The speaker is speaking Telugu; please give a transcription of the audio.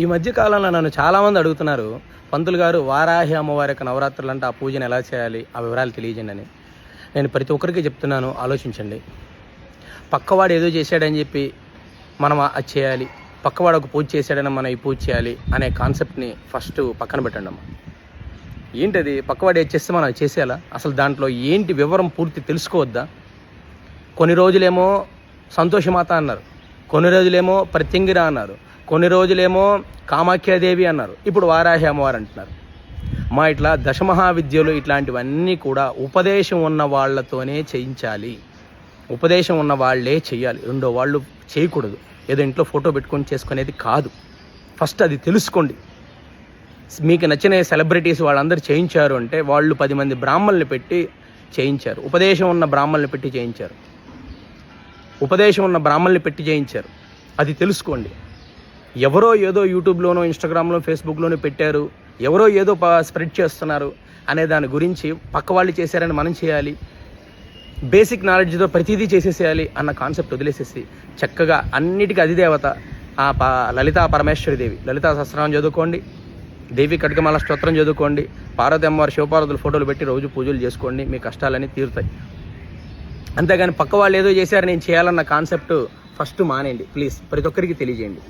ఈ మధ్య కాలంలో నన్ను చాలామంది అడుగుతున్నారు పంతులు గారు వారాహి అమ్మవారి యొక్క నవరాత్రులు అంటే ఆ పూజను ఎలా చేయాలి ఆ వివరాలు తెలియజేయండి అని. నేను ప్రతి ఒక్కరికి చెప్తున్నాను ఆలోచించండి. పక్కవాడు ఏదో చేశాడని చెప్పి మనం అది చేయాలి పక్కవాడు ఒక పూజ చేశాడని మనం ఈ పూజ చేయాలి అనే కాన్సెప్ట్ని ఫస్ట్ పక్కన పెట్టండి అమ్మ. ఏంటది? పక్కవాడు ఏది చేస్తే మనం చేసేయాలా? అసలు దాంట్లో ఏంటి వివరం పూర్తి తెలుసుకోవద్దా? కొన్ని రోజులేమో సంతోషమాత అన్నారు కొన్ని రోజులేమో ప్రత్యంగిరా అన్నారు కొన్ని రోజులేమో కామాఖ్యాదేవి అన్నారు. ఇప్పుడు వారాహి అమ్మవారు అంటున్నారు. మా ఇట్లా దశమహావిద్యలు ఇట్లాంటివన్నీ కూడా ఉపదేశం ఉన్న వాళ్ళతోనే చేయించాలి. ఉపదేశం ఉన్న వాళ్ళే చేయాలి. రెండో వాళ్ళు చేయకూడదు. ఏదో ఇంట్లో ఫోటో పెట్టుకొని చేసుకునేది కాదు. ఫస్ట్ అది తెలుసుకోండి. మీకు నచ్చిన సెలబ్రిటీస్ వాళ్ళందరూ చేయించారు అంటే వాళ్ళు పది మంది బ్రాహ్మణులు పెట్టి చేయించారు. ఉపదేశం ఉన్న బ్రాహ్మణులు పెట్టి చేయించారు. ఉపదేశం ఉన్న బ్రాహ్మణులు పెట్టి చేయించారు. అది తెలుసుకోండి. ఎవరో ఏదో యూట్యూబ్లోనో ఇన్స్టాగ్రామ్లో ఫేస్బుక్లోనో పెట్టారు. ఎవరో ఏదో ప- స్ప్రెడ్ చేస్తున్నారు అనే దాని గురించి పక్క వాళ్ళు చేశారని మనం చేయాలి. బేసిక్ నాలెడ్జ్తో ప్రతిదీ చేసేసేయాలి అన్న కాన్సెప్ట్ వదిలేసేసి చక్కగా అన్నిటికీ అధిదేవత ఆ ప లలితా పరమేశ్వరి దేవి. లలితా సహస్రం చదువుకోండి. దేవి కటికమాల స్తోత్రం చదువుకోండి. పార్వతి అమ్మవారి శివపార్వతుల ఫోటోలు పెట్టి రోజు పూజలు చేసుకోండి. మీ కష్టాలన్నీ తీరుతాయి. అంతేగాని పక్క వాళ్ళు ఏదో చేశారు నేను చేయాలన్న కాన్సెప్ట్ ఫస్ట్ మానేయండి. ప్లీజ్ ప్రతి ఒక్కరికి తెలియజేయండి.